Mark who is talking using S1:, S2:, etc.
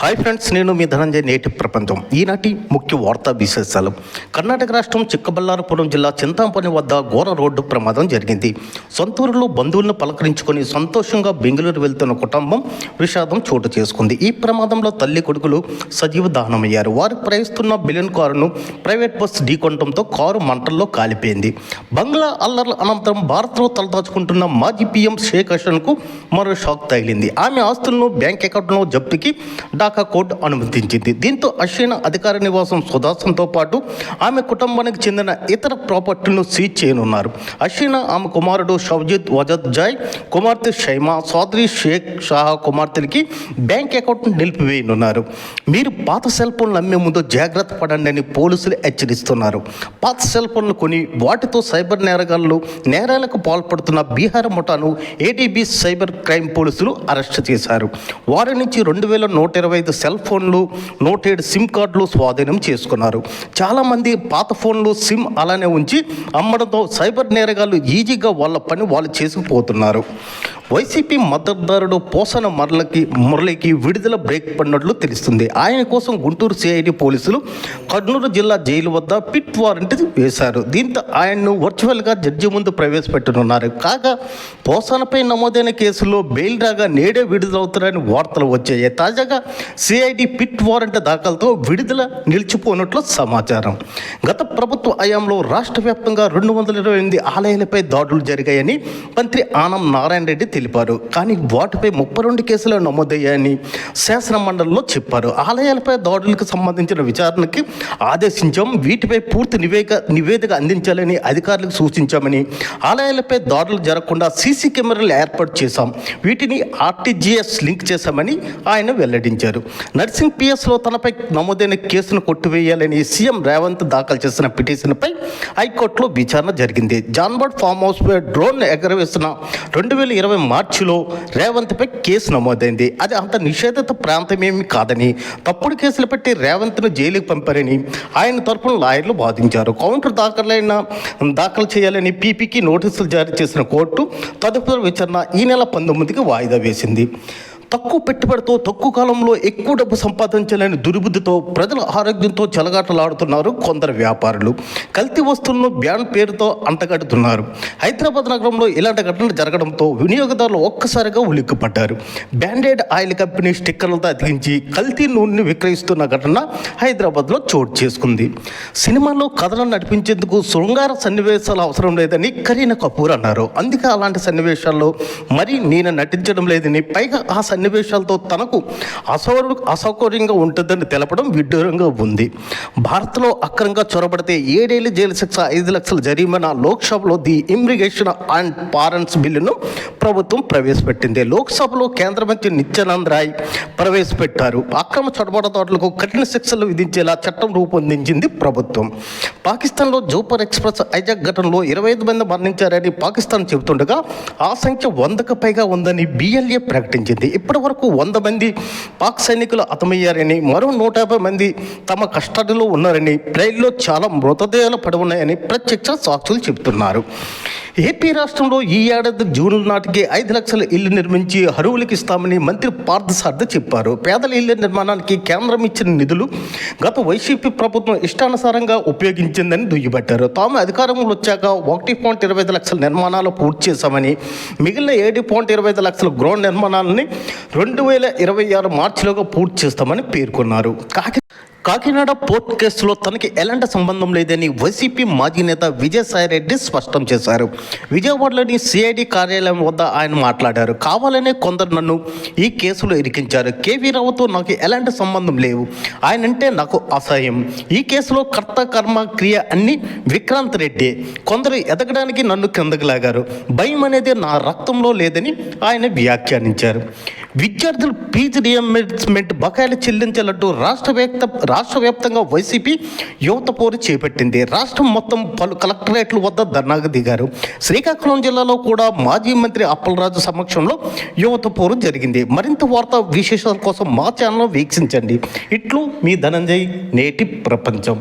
S1: Hi friends నేను మీ ధనంజయ్ నేటి ప్రపంచం. ఈనాటి ముఖ్య వార్తా విశేషాలు. కర్ణాటక రాష్ట్రం చిక్కబల్లారపురం జిల్లా చింతాంపని వద్ద ఘోర రోడ్డు ప్రమాదం జరిగింది. సొంతూరులో బంధువులను పలకరించుకొని సంతోషంగా బెంగళూరు వెళ్తున్న కుటుంబం విషాదం చోటు చేసుకుంది. ఈ ప్రమాదంలో తల్లి కొడుకులు సజీవ దహనమయ్యారు. వారు ప్రయాణిస్తున్న బిలియన్ కారును ప్రైవేట్ బస్సు ఢీకొనడంతో కారు మంటల్లో కాలిపోయింది. బంగ్లా అల్లర్ల అనంతరం భారత్లో తలదాచుకుంటున్న మాజీ పీఎం షేక్ హసన్కు మరో షాక్ తగిలింది. ఆమె ఆస్తులను బ్యాంక్ అకౌంట్లో జప్తుకి విశాఖ కోర్టు అనుమతించింది. దీంతో అశ్విన అధికార నివాసం సుదాసంతో పాటు ఆమె కుటుంబానికి చెందిన ఇతర ప్రాపర్టీలను సీజ్ చేయనున్నారు. అశ్విన ఆమె కుమారుడు షౌజిత్ వజద్ జాయ్ కుమార్తె షైమా సోదరి షేక్ షాహా కుమార్తెలకి బ్యాంక్ అకౌంట్ను నిలిపివేయనున్నారు. మీరు పాత సెల్ ఫోన్లు అమ్మే ముందు జాగ్రత్త పడండి అని పోలీసులు హెచ్చరిస్తున్నారు. పాత సెల్ ఫోన్లు కొని వాటితో సైబర్ నేరగాళ్ళు నేరాలకు పాల్పడుతున్న బీహార్ ముఠాను ఏడీబీ సైబర్ క్రైమ్ పోలీసులు అరెస్ట్ చేశారు. వారి నుంచి రెండు వేల నూట ఇరవై ఐదు సెల్ ఫోన్లు నోటెడ్ సిమ్ కార్డులు స్వాధీనం చేసుకున్నారు. చాలామంది పాత ఫోన్లు సిమ్ అలానే ఉంచి అమ్మడంతో సైబర్ నేరగాళ్ళు ఈజీగా వాళ్ళ పని వాళ్ళు చేసుకుపోతున్నారు వైసీపీ మద్దతుదారుడు పోసన మరలకి మురళికి విడుదల బ్రేక్ పడినట్లు తెలుస్తుంది. ఆయన కోసం గుంటూరు సిఐడి పోలీసులు కర్నూలు జిల్లా జైలు వద్ద పిట్ వారెంట్ వేశారు. దీంతో ఆయన్ను వర్చువల్గా జడ్జి ముందు ప్రవేశపెట్టనున్నారు. కాగా పోసనపై నమోదైన కేసులో బెయిల్ రాగా నేడే విడుదలవుతారని వార్తలు వచ్చాయి. తాజాగా సిఐడి పిట్ వారెంట్ దాఖలతో విడుదల నిలిచిపోనట్లు సమాచారం. గత ప్రభుత్వ హయాంలో రాష్ట్ర వ్యాప్తంగా రెండు వందల ఇరవై ఎనిమిది ఆలయాలపై దాడులు జరిగాయని మంత్రి ఆనం నారాయణ రెడ్డి తెలిపారు. కానీ వాటిపై ముప్పై రెండు కేసులు నమోదయ్యాయని శాసన మండలిలో చెప్పారు. ఆలయాలపై దాడులకు సంబంధించిన విచారణకి ఆదేశించాం. వీటిపై పూర్తి నివేక నివేదిక అందించాలని అధికారులకు సూచించామని ఆలయాలపై దాడులు జరగకుండా సీసీ కెమెరాలు ఏర్పాటు చేశాం. వీటిని ఆర్టీజీఎస్ లింక్ చేశామని ఆయన వెల్లడించారు. నర్సింగ్ పిఎస్లో తనపై నమోదైన కేసును కొట్టివేయాలని సీఎం రేవంత్ దాఖలు చేసిన పిటిషన్పై హైకోర్టులో విచారణ జరిగింది. జాన్బర్డ్ ఫామ్ హౌస్పై డ్రోన్ ఎగరవేసిన రెండు వేల ఇరవై మార్చిలో రేవంత్పై కేసు నమోదైంది. అది అంత నిషేధిత ప్రాంతమేమి కాదని తప్పుడు కేసులు పెట్టి రేవంత్ను జైలుకి పంపారని ఆయన తరపున లాయర్లు వాదించారు. కౌంటర్ దాఖలైన దాఖలు చేయాలని పీపీకి నోటీసులు జారీ చేసిన కోర్టు తదుపరి విచారణ ఈ నెల పంతొమ్మిదికి వాయిదా వేసింది. తక్కువ పెట్టుబడితో తక్కువ కాలంలో ఎక్కువ డబ్బు సంపాదించాలని దుర్బుద్ధితో ప్రజల ఆరోగ్యంతో చెలగాటలాడుతున్నారు కొందరు వ్యాపారులు. కల్తీ వస్తువులను బ్యాన్ పేరుతో అంటగడుతున్నారు. హైదరాబాద్ నగరంలో ఇలాంటి ఘటనలు జరగడంతో వినియోగదారులు ఒక్కసారిగా ఉలిక్కిపడ్డారు. బ్యాండెడ్ ఆయిల్ కంపెనీ స్టిక్కర్లతో అతికించి కల్తీ నూనెని విక్రయిస్తున్న ఘటన హైదరాబాద్లో చోటు చేసుకుంది. సినిమాలో కథలను నడిపించేందుకు శృంగార సన్నివేశాలు అవసరం లేదని కరీనా కపూర్ అన్నారు. అందుకే అలాంటి సన్నివేశాల్లో మరి నేను నటించడం లేదని పైగా ఆ సన్నివేశాలతో తనకు అసౌ అసౌకర్యంగా ఉంటుందని తెలపడం విడ్డూరంగా ఉంది. భారత్లో అక్రమంగా చొరబడితే ఏడేళ్ళు జైలు శిక్ష ఐదు లక్షల జరిమానా లోక్సభలో ది ఇమ్రిగేషన్ అండ్ పారెంట్స్ బిల్లును ప్రభుత్వం ప్రవేశపెట్టింది. లోక్సభలో కేంద్ర మంత్రి నిత్యానంద్ రాయ్ ప్రవేశపెట్టారు. అక్రమ చొరబడదారులకు కఠిన శిక్షలు విధించేలా చట్టం రూపొందించింది ప్రభుత్వం. పాకిస్తాన్లో జోపర్ ఎక్స్ప్రెస్ ఐజాక్ ఘటనలో ఇరవై ఐదు మంది మరణించారని పాకిస్తాన్ చెబుతుండగా ఆ సంఖ్య వందకు పైగా ఉందని బిఎల్ఏ ప్రకటించింది. ఇప్పటి వరకు వంద మంది పాక్ సైనికులు హతమయ్యారని మరో నూట యాభై మంది తమ కస్టడీలో ఉన్నారని రైల్లో చాలా మృతదేహాలు పడి ఉన్నాయని ప్రత్యక్ష సాక్షులు చెబుతున్నారు. ఏపీ రాష్ట్రంలో ఈ ఏడాది జూన్ నాటికి ఐదు లక్షల ఇల్లు నిర్మించి అరువులకు ఇస్తామని మంత్రి పార్థసార్థ చెప్పారు. పేదల ఇళ్ళ నిర్మాణానికి కేంద్రం ఇచ్చిన నిధులు గత వైసీపీ ప్రభుత్వం ఇష్టానుసారంగా ఉపయోగించిందని దుయ్యబట్టారు. తాము అధికారంలో వచ్చాక ఒకటి పాయింట్ ఇరవై ఐదు లక్షల నిర్మాణాలు పూర్తి చేశామని మిగిలిన ఏడు పాయింట్ ఇరవై ఐదు లక్షల గృహ నిర్మాణాలని రెండు వేల ఇరవై ఆరు మార్చిలోగా పూర్తి చేస్తామని పేర్కొన్నారు. కాకి కాకినాడ పోర్ట్ కేసులో తనకి ఎలాంటి సంబంధం లేదని వైసీపీ మాజీ నేత విజయసాయిరెడ్డి స్పష్టం చేశారు. విజయవాడలోని సిఐడి కార్యాలయం వద్ద ఆయన మాట్లాడారు. కావాలనే కొందరు నన్ను ఈ కేసులో ఇరికించారు. కేవీ రావుతో నాకు ఎలాంటి సంబంధం లేవు. ఆయన అంటే నాకు అసహ్యం. ఈ కేసులో కర్త కర్మ క్రియ అన్ని విక్రాంత్ రెడ్డి. కొందరు ఎదగడానికి నన్ను కిందకు లాగారు. భయం అనేది నా రక్తంలో లేదని ఆయన వ్యాఖ్యానించారు. విద్యార్థులు ఫీజు రియంబర్స్మెంట్ బకాయిలు చెల్లించాలంటూ రాష్ట్ర వ్యాప్త రాష్ట్ర వ్యాప్తంగా వైసీపీ యువత పోరు చేపట్టింది. రాష్ట్రం మొత్తం పలు కలెక్టరేట్ల వద్ద ధర్నాకు దిగారు. శ్రీకాకుళం జిల్లాలో కూడా మాజీ మంత్రి అప్పలరాజు సమక్షంలో యువత పోరు జరిగింది. మరింత వార్తా విశేషాల కోసం మా ఛానల్ వీక్షించండి. ఇట్లు మీ ధనంజయ్ నేటి ప్రపంచం.